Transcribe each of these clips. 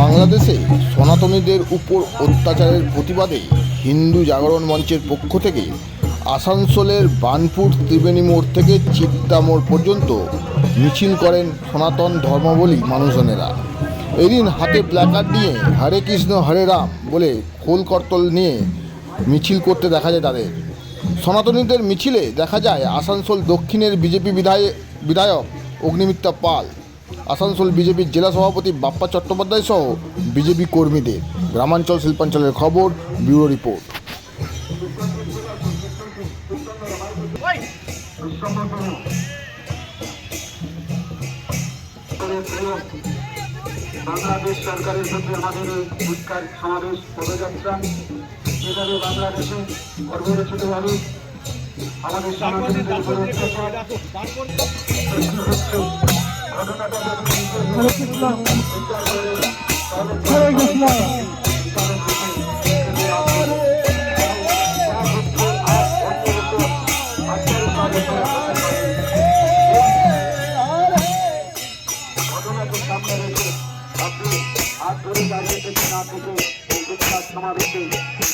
বাংলাদেশে সনাতনীদের উপর অত্যাচারের প্রতিবাদে হিন্দু জাগরণ মঞ্চের পক্ষ থেকে আসানসোলের বানপুর ত্রিবেণী মোড় থেকে চিত্তা মোড় পর্যন্ত মিছিল করেন সনাতন ধর্মাবলী মানুষজনেরা। এদিন হাতে প্ল্যাকার্ড নিয়ে হরে কৃষ্ণ, হরে রাম বলে খোল করতল নিয়ে মিছিল করতে দেখা যায় তাদের। সনাতনীদের মিছিলে দেখা যায় আসানসোল দক্ষিণের বিজেপি বিধায়ক বিধায়ক অগ্নিমিত্রা পাল। আসানসোল বিজেপির জেলা সভাপতি বাপ্পা চট্টোপাধ্যায় সহ বিজেপি কর্মীদের। গ্রামাঞ্চল শিল্পাঞ্চলের খবর, ব্যুরো রিপোর্ট। বাংলাদেশ সরকারের প্রতি আমাদের উৎকার সমাবেশ, পদযাত্রা যেভাবে বাংলাদেশে অর্বরচিতভাবে আমাদের সমাজের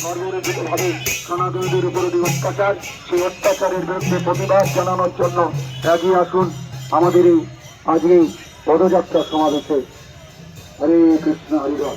সর্বরচিতভাবে সনাতনীদের উপর যে অত্যাচার সেই অত্যাচারের বিরুদ্ধে প্রতিবাদ জানানোর জন্য এগিয়ে আসুন আমাদের এই আজকে পদযাত্রা সমাবেশে হরে কৃষ্ণ হরিবল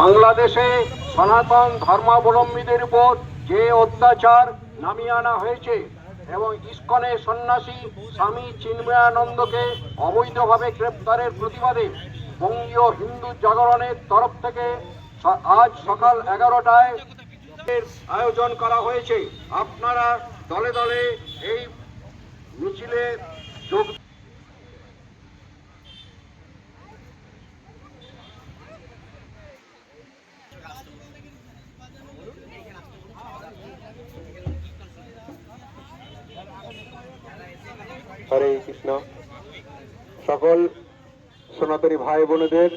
বাংলাদেশে সনাতন ধর্মাবলম্বীদের উপর যে অত্যাচার নামিয়ে আনা হয়েছে এবং ইস্কনের সন্ন্যাসী স্বামী চিন্ময়ানন্দকে অবৈধভাবে গ্রেপ্তারের প্রতিবাদে বঙ্গীয় হিন্দু জাগরণের তরফ থেকে আজ সকাল এগারোটায় আয়োজন করা হয়েছে। আপনারা দলে দলে এই মিছিলে যোগ হরে কৃষ্ণ। সকল সনাতনী ভাই বোনদের,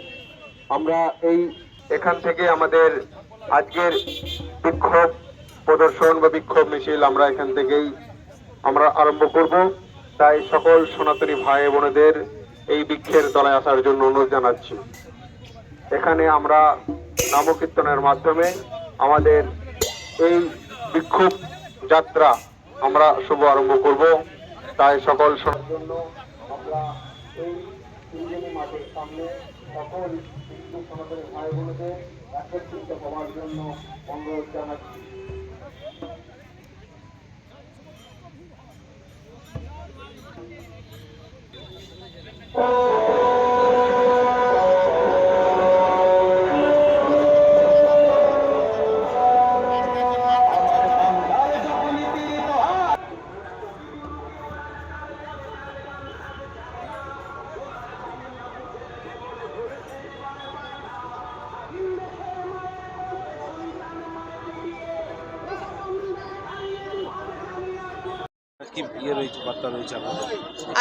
আমরা এই এখান থেকে আমাদের আজকের বিক্ষোভ প্রদর্শন বা বিক্ষোভ মিছিল আমরা এখান থেকেই আমরা আরম্ভ করব। তাই সকল সনাতনী ভাই বোনেদের এই বৃক্ষের তলায় আসার জন্য অনুরোধ জানাচ্ছি। এখানে আমরা নামকীর্তনের মাধ্যমে আমাদের এই বিক্ষোভ যাত্রা আমরা শুভ আরম্ভ করব। তাই সকল জন্য আমরা এই মাঠের সামনে সকল হিন্দু সনাতনী ভাই বোনদের একত্রিত হওয়ার জন্য অনুরোধ জানাচ্ছি। কি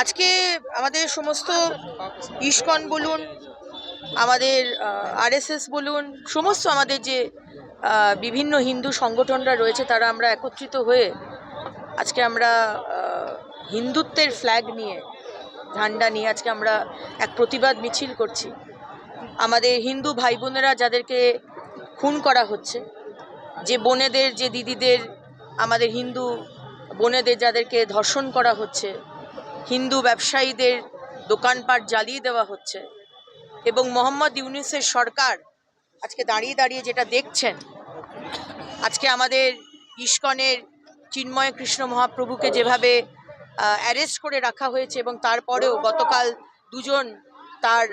আজকে আমাদের সমস্ত ইস্কন বলুন, আমাদের আরএসএস বলুন, সমস্ত আমাদের যে বিভিন্ন হিন্দু সংগঠনরা রয়েছে তারা আমরা একত্রিত হয়ে আজকে আমরা হিন্দুত্বের ফ্ল্যাগ নিয়ে, ঝান্ডা নিয়ে আজকে আমরা এক প্রতিবাদ মিছিল করছি। আমাদের হিন্দু ভাই বোনেরা যাদেরকে খুন করা হচ্ছে, যে বোনেদের, যে দিদিদের, আমাদের হিন্দু বোনেদের যাদেরকে ধর্ষণ করা হচ্ছে হিন্দু ব্যবসায়ীদের দোকানপাট জ্বালিয়ে দেওয়া হচ্ছে এবং মোহাম্মদ ইউনিসের সরকার আজকে দাঁড়িয়ে দাঁড়িয়ে যেটা দেখছেন, আজকে আমাদের ইস্কনের চিন্ময় কৃষ্ণ মহাপ্রভুকে যেভাবে অ্যারেস্ট করে রাখা হয়েছে এবং তারপরেও গতকাল দুজন তার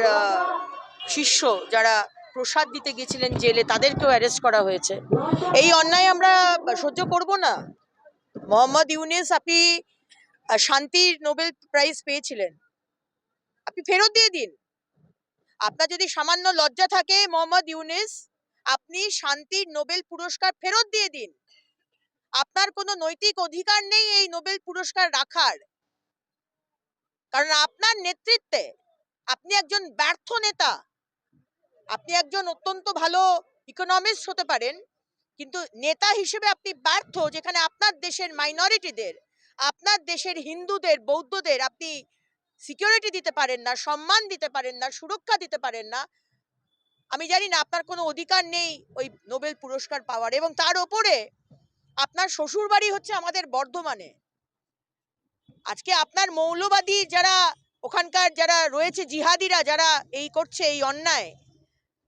শিষ্য যারা প্রসাদ দিতে গেছিলেন জেলে তাদেরকেও অ্যারেস্ট করা হয়েছে। এই অন্যায় আমরা সহ্য করব না। মোহাম্মদ ইউনুস আপনি শান্তির নোবেল প্রাইজ পেয়েছিলেন। আপনি ফেরত দিয়ে দিন। আপনার যদি সামান্য লজ্জা থাকে মোহাম্মদ ইউনুস, আপনি শান্তির নোবেল পুরস্কার ফেরত দিয়ে দিন। আপনার কোনো নৈতিক অধিকার নেই এই নোবেল পুরস্কার রাখার। কারণ আপনার নেতৃত্বে আপনি একজন ব্যর্থ নেতা। আপনি একজন অত্যন্ত ভালো ইকোনমিস্ট হতে পারেন, কিন্তু নেতা হিসেবে আপনি ব্যর্থ, যেখানে আপনার দেশের মাইনরিটিদের আপনার দেশের হিন্দুদের, বৌদ্ধদের আপনি সিকিউরিটি দিতে পারেন না, সম্মান দিতে পারেন না, সুরক্ষা দিতে পারেন না। আমি জানি না আপনার কোনো অধিকার নেই ওই নোবেল পুরস্কার পাওয়ার এবং তার ওপরে আপনার শ্বশুর বাড়ি হচ্ছে আমাদের বর্ধমানে। আজকে আপনার মৌলবাদী যারা ওখানকার যারা রয়েছে জিহাদিরা যারা এই করছে এই অন্যায়,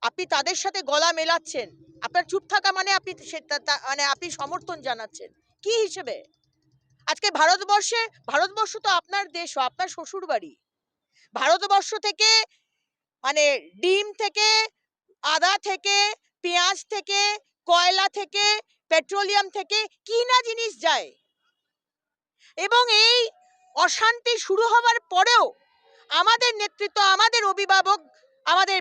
আপনি তাদের সাথে গলা মেলাচ্ছেন। আপনার চুপ থাকা মানে আপনি মানে আপনি সমর্থন জানাচ্ছেন। কি হিসেবে? আজকে ভারতবর্ষে, ভারতবর্ষ তো আপনার দেশ, আপনার শ্বশুর বাড়ি ভারতবর্ষ থেকে মানে ডিম থেকে, আদা থেকে, পেঁয়াজ থেকে, কয়লা থেকে, পেট্রোলিয়াম থেকে, কি না জিনিস যায়। এবং এই অশান্তি শুরু হওয়ার পরেও আমাদের নেতৃত্ব, আমাদের অভিভাবক, আমাদের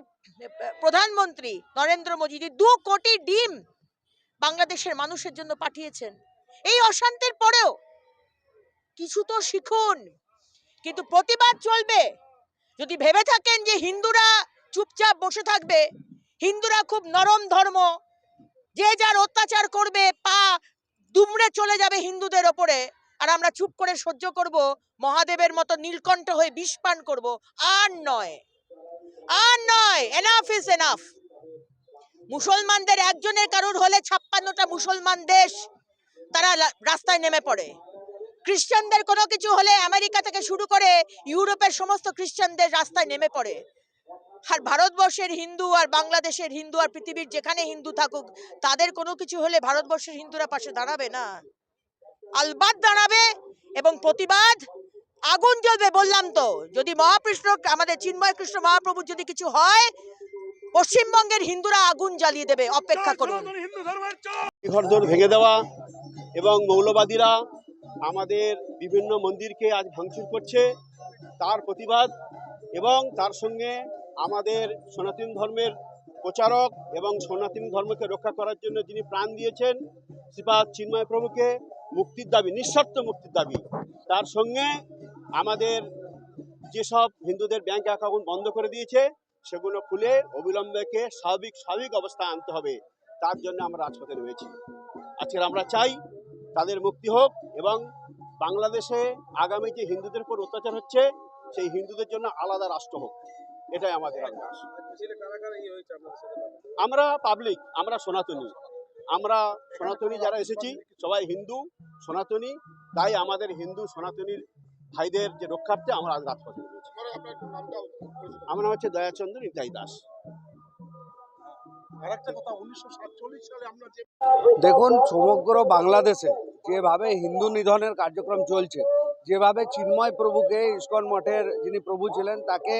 প্রধানমন্ত্রী নরেন্দ্র মোদী দু কোটি ডিম বাংলাদেশের মানুষের জন্য পাঠিয়েছেন। এই অশান্তির পরেও কিছু তো শিখুন। কিন্তু প্রতিবাদ চলবে। যদি ভেবে থাকেন যে হিন্দুরা চুপচাপ বসে থাকবে, হিন্দুরা খুব নরম ধর্ম, যে যার অত্যাচার করবে, পা দুমড়ে চলে যাবে হিন্দুদের ওপরে, আর আমরা চুপ করে সহ্য করব, মহাদেবের মতো নীলকণ্ঠ হয়ে বিষ পান করব, আর নয়। আর নয় এনাফ ইজ এনাফ মুসলমানদের একজনের কারুর হলে ছাপ্পান্নটা মুসলমান দেশ, তারা রাস্তায় নেমে পড়ে। খ্রিস্টানদের কোনো কিছু হলে আমেরিকা থেকে শুরু করে ইউরোপের সমস্ত খ্রিস্টানদের রাস্তায় নেমে পড়ে। আর ভারতবর্ষের হিন্দু আর বাংলাদেশের হিন্দু আর পৃথিবীর যেখানে হিন্দু থাকুক তাদের কোনো কিছু হলে ভারতবর্ষের হিন্দুরা পাশে দাঁড়াবে না। আলবাদ দাঁড়াবে এবং প্রতিবাদ আগুন জ্বলবে বললাম তো। যদি মহাকৃষ্ণ আমাদের চিন্ময় কৃষ্ণ মহাপ্রভুর যদি কিছু হয় পশ্চিমবঙ্গের হিন্দুরা আগুন জ্বালিয়ে দেবে। অপেক্ষা করুন। ঘরদোর ভেঙে দেওয়া এবং মৌলবাদীরা আমাদের বিভিন্ন মন্দিরকে আজ ভাঙচুর করছে, তার প্রতিবাদ এবং তার সঙ্গে আমাদের সনাতন ধর্মের প্রচারক এবং সনাতন ধর্মকে রক্ষা করার জন্য যিনি প্রাণ দিয়েছেন, শ্রীপাদ চিন্ময় প্রভুকে মুক্তির দাবি নিঃস্বার্থ মুক্তির দাবি, তার সঙ্গে আমাদের যেসব হিন্দুদের ব্যাংক অ্যাকাউন্ট বন্ধ করে দিয়েছে, সেগুলো খুলে অবিলম্বেকে স্বাভাবিক স্বাভাবিক অবস্থায় আনতে হবে, তার জন্য আমরা রাজপথে রয়েছি। আজকে আমরা চাই তাদের মুক্তি হোক এবং বাংলাদেশে আগামী যে হিন্দুদের উপর অত্যাচার হচ্ছে, সেই হিন্দুদের জন্য আলাদা রাষ্ট্র হোক। এটাই আমাদের আমরা পাবলিক আমরা সনাতনী। আমরা সনাতনী যারা এসেছি, সবাই হিন্দু, সনাতনী। তাই আমাদের হিন্দু, সনাতনীর ভাইদের যে রক্ষার্থে আমরা আজ রাজপথে নেমেছি আমার নাম হচ্ছে দয়াচন্দ্র নিতাই দাস। দেখুন, সমগ্র বাংলাদেশে যেভাবে হিন্দু নিধনের কার্যক্রম চলছে, যেভাবে চিন্ময় প্রভুকে ইস্কন মঠের যিনি প্রভু ছিলেন, তাকে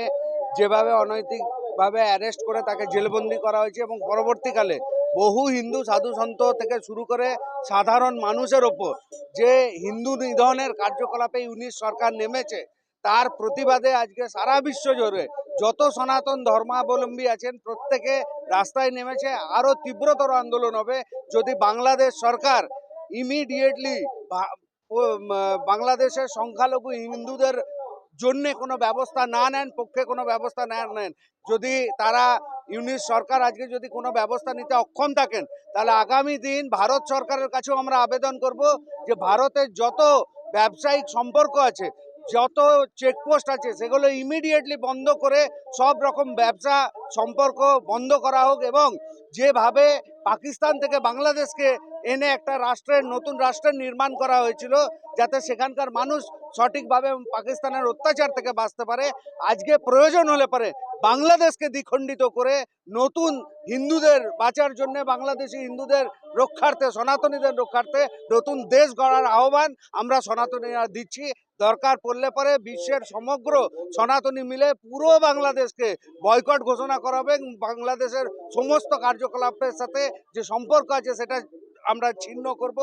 যেভাবে অনৈতিকভাবে অ্যারেস্ট করে তাকে জেলবন্দি করা হয়েছে এবং পরবর্তীকালে বহু হিন্দু সাধু সন্ত থেকে শুরু করে সাধারণ মানুষের ওপর যে হিন্দু নিধনের কার্যকলাপে ইউনিশ সরকার নেমেছে, তার প্রতিবাদে আজকে সারা বিশ্ব জুড়ে যত সনাতন ধর্মাবলম্বী আছেন, প্রত্যেকে রাস্তায় নেমেছে। আরও তীব্রতর আন্দোলন হবে। যদি বাংলাদেশ সরকার ইমিডিয়েটলি বাংলাদেশের সংখ্যালঘু হিন্দুদের জন্য কোনো ব্যবস্থা না নেন, পক্ষে কোনো ব্যবস্থা না নেন, যদি তারা ইউনিট সরকার আজকে যদি কোনো ব্যবস্থা নিতে অক্ষম থাকেন, তাহলে আগামী দিন ভারত সরকারের কাছেও আমরা আবেদন করব যে ভারতের যত ব্যবসায়িক সম্পর্ক আছে যত চেকপোস্ট আছে, সেগুলো ইমিডিয়েটলি বন্ধ করে সব রকম ব্যবসা সম্পর্ক বন্ধ করা হোক এবং যেভাবে পাকিস্তান থেকে বাংলাদেশকে এনে একটা রাষ্ট্রের, নতুন রাষ্ট্রের নির্মাণ করা হয়েছিল, যাতে সেখানকার মানুষ সঠিকভাবে পাকিস্তানের অত্যাচার থেকে বাঁচতে পারে। আজকে প্রয়োজন হলে পারে বাংলাদেশকে দ্বিখণ্ডিত করে নতুন হিন্দুদের বাঁচার জন্য, বাংলাদেশি হিন্দুদের রক্ষার্থে, সনাতনীদের রক্ষার্থে নতুন দেশ গড়ার আহ্বান আমরা সনাতনীরা দিচ্ছি। দরকার পড়লে পরে বিশ্বের সমগ্র সনাতনী মিলে পুরো বাংলাদেশকে বয়কট ঘোষণা করাবে বাংলাদেশের সমস্ত কার্যকলাপের সাথে যে সম্পর্ক আছে সেটা আমরা ছিন্ন করব।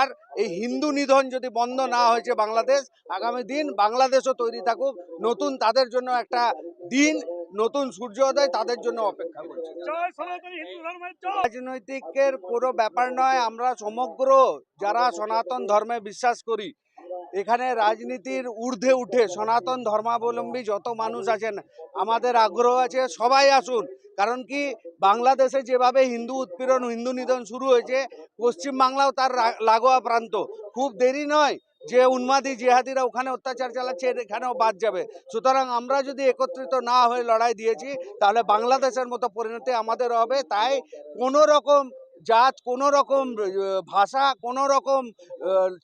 আর এই হিন্দু নিধন যদি বন্ধ না হয়েছে বাংলাদেশ আগামী দিন বাংলাদেশও তৈরি থাকুক। নতুন তাদের জন্য একটা দিন নতুন সূর্যোদয় তাদের জন্য অপেক্ষা করছে। রাজনৈতিকের কোনো ব্যাপার নয় আমরা সমগ্র যারা সনাতন ধর্মে বিশ্বাস করি এখানে রাজনীতির ঊর্ধ্বে উঠে সনাতন ধর্মাবলম্বী যত মানুষ আছেন, আমাদের আগ্রহ আছে সবাই আসুন। কারণ কি, বাংলাদেশে যেভাবে হিন্দু উৎপীড়ন, হিন্দু নিধন শুরু হয়েছে, পশ্চিমবাংলাও তার লাগোয়া প্রান্ত। খুব দেরি নয় যে উন্মাদি জেহাদিরা ওখানে অত্যাচার চালাচ্ছে এখানেও বাদ যাবে। সুতরাং আমরা যদি একত্রিত না হয়ে লড়াই দিয়েছি, তাহলে বাংলাদেশের মতো পরিণতি আমাদের হবে। তাই কোনো রকম জাত কোনো রকম ভাষা কোনো রকম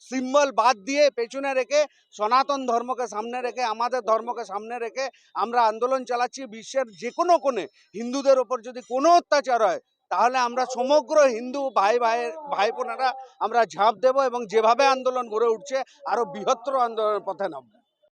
সিম্বল বাদ দিয়ে পেছনে রেখে সনাতন ধর্মকে সামনে রেখে, আমাদের ধর্মকে সামনে রেখে আমরা আন্দোলন চালাচ্ছি। বিশ্বের যে কোনো কোণে হিন্দুদের ওপর যদি কোনো অত্যাচার হয়, তাহলে আমরা সমগ্র হিন্দু ভাই ভাই ভাই বোনেরা আমরা ঝাঁপ দেব এবং যেভাবে আন্দোলন গড়ে উঠছে, আরও বৃহত্তর আন্দোলনের পথে নামবো।